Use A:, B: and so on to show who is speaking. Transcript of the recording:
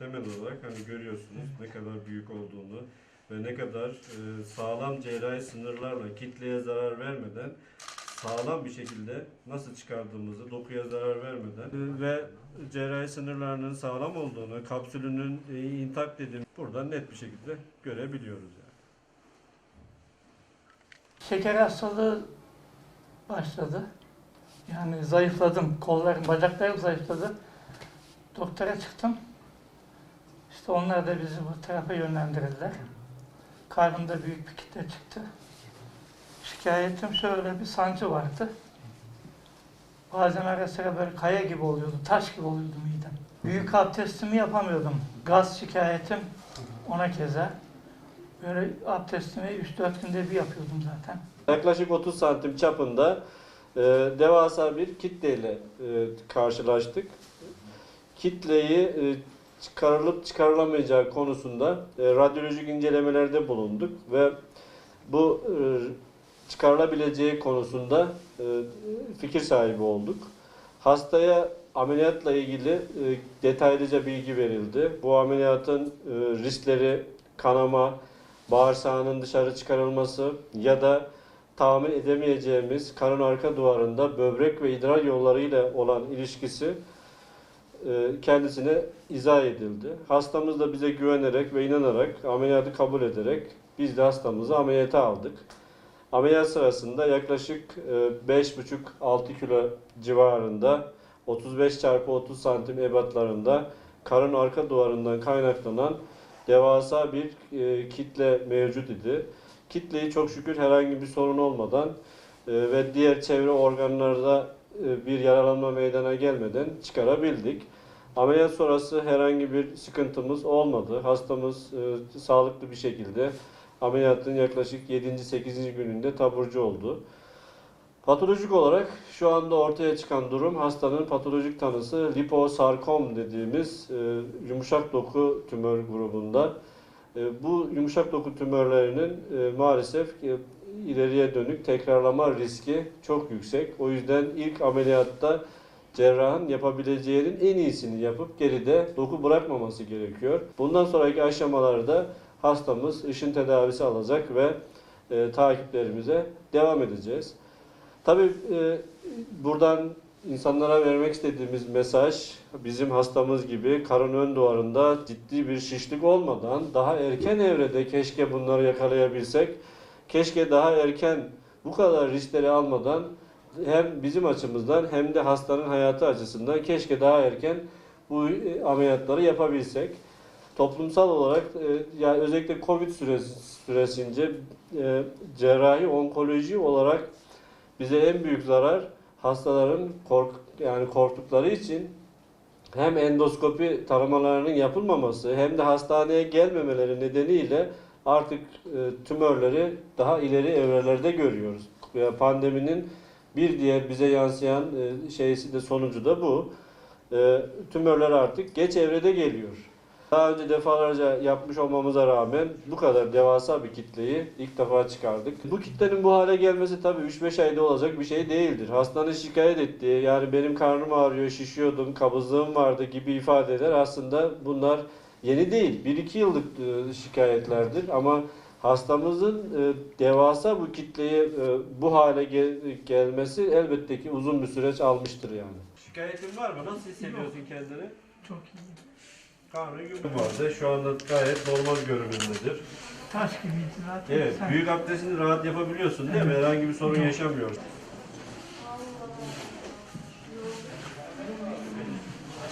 A: temel olarak hani görüyorsunuz ne kadar büyük olduğunu ve ne kadar e, sağlam cerrahi sınırlarla kitleye zarar vermeden sağlam bir şekilde nasıl çıkardığımızı, dokuya zarar vermeden ve cerrahi sınırlarının sağlam olduğunu, kapsülünün e, intak dediğim buradan net bir şekilde görebiliyoruz yani.
B: Şeker hastalığı başladı. Yani zayıfladım. Kollarım, bacaklarım zayıfladı. Doktora çıktım. İşte onlar da bizi bu tarafa yönlendirdiler. Karnımda büyük bir kitle çıktı. Şikayetim şöyle bir sancı vardı. Bazen ara sıra böyle kaya gibi oluyordu, taş gibi oluyordu midem. Büyük abdestimi yapamıyordum. Gaz şikayetim ona keza. Böyle abdestimi 3-4 günde bir yapıyordum zaten.
A: Yaklaşık 30 santim çapında e, devasa bir kitleyle e, karşılaştık. Kitleyi e, çıkarılıp çıkarılamayacağı konusunda e, radyolojik incelemelerde bulunduk ve bu e, çıkarılabileceği konusunda e, fikir sahibi olduk. Hastaya ameliyatla ilgili e, detaylıca bilgi verildi. Bu ameliyatın e, riskleri, kanama, bağırsağının dışarı çıkarılması ya da tahmin edemeyeceğimiz karın arka duvarında böbrek ve idrar yollarıyla olan ilişkisi kendisine izah edildi. Hastamız da bize güvenerek ve inanarak ameliyatı kabul ederek biz de hastamızı ameliyata aldık. Ameliyat sırasında yaklaşık e, 5,5-6 kilo civarında 35 çarpı 30 santim ebatlarında karın arka duvarından kaynaklanan devasa bir e, kitle mevcut idi. Kitleyi çok şükür herhangi bir sorun olmadan e, ve diğer çevre organlarda e, bir yaralanma meydana gelmeden çıkarabildik. Ameliyat sonrası herhangi bir sıkıntımız olmadı. Hastamız e, sağlıklı bir şekilde ameliyatın yaklaşık 7. 8. gününde taburcu oldu. Patolojik olarak şu anda ortaya çıkan durum hastanın patolojik tanısı liposarkom dediğimiz e, yumuşak doku tümör grubunda. E, bu yumuşak doku tümörlerinin e, maalesef e, ileriye dönük tekrarlama riski çok yüksek. O yüzden ilk ameliyatta cerrahın yapabileceğinin en iyisini yapıp geride doku bırakmaması gerekiyor. Bundan sonraki aşamalarda hastamız ışın tedavisi alacak ve e, takiplerimize devam edeceğiz. Tabii e, buradan insanlara vermek istediğimiz mesaj bizim hastamız gibi karın ön duvarında ciddi bir şişlik olmadan daha erken evrede keşke bunları yakalayabilsek. Keşke daha erken bu kadar riskleri almadan hem bizim açımızdan hem de hastanın hayatı açısından keşke daha erken bu e, ameliyatları yapabilsek. Toplumsal olarak e, yani özellikle Covid süresi, süresince e, cerrahi onkoloji olarak bize en büyük zarar hastaların kork yani korktukları için hem endoskopi taramalarının yapılmaması hem de hastaneye gelmemeleri nedeniyle artık e, tümörleri daha ileri evrelerde görüyoruz. Ve pandeminin bir diğer bize yansıyan e, şeysi de sonucu da bu. E, tümörler artık geç evrede geliyor. Daha önce defalarca yapmış olmamıza rağmen bu kadar devasa bir kitleyi ilk defa çıkardık. Bu kitlenin bu hale gelmesi tabii 3-5 ayda olacak bir şey değildir. Hastanın şikayet ettiği, yani benim karnım ağrıyor, şişiyordum, kabızlığım vardı gibi ifadeler aslında bunlar yeni değil. 1-2 yıllık e, şikayetlerdir ama hastamızın e, devasa bu kitleyi e, bu hale gel- gelmesi elbette ki uzun bir süreç almıştır yani. Şikayetin var mı? Nasıl hissediyorsun kendini?
B: Çok iyi.
A: Karnı gibi. Şu anda gayet normal görünümdedir.
B: Taş gibiydi zaten.
A: Evet, büyük abdestini rahat yapabiliyorsun değil mi? Herhangi bir sorun yaşamıyorsun.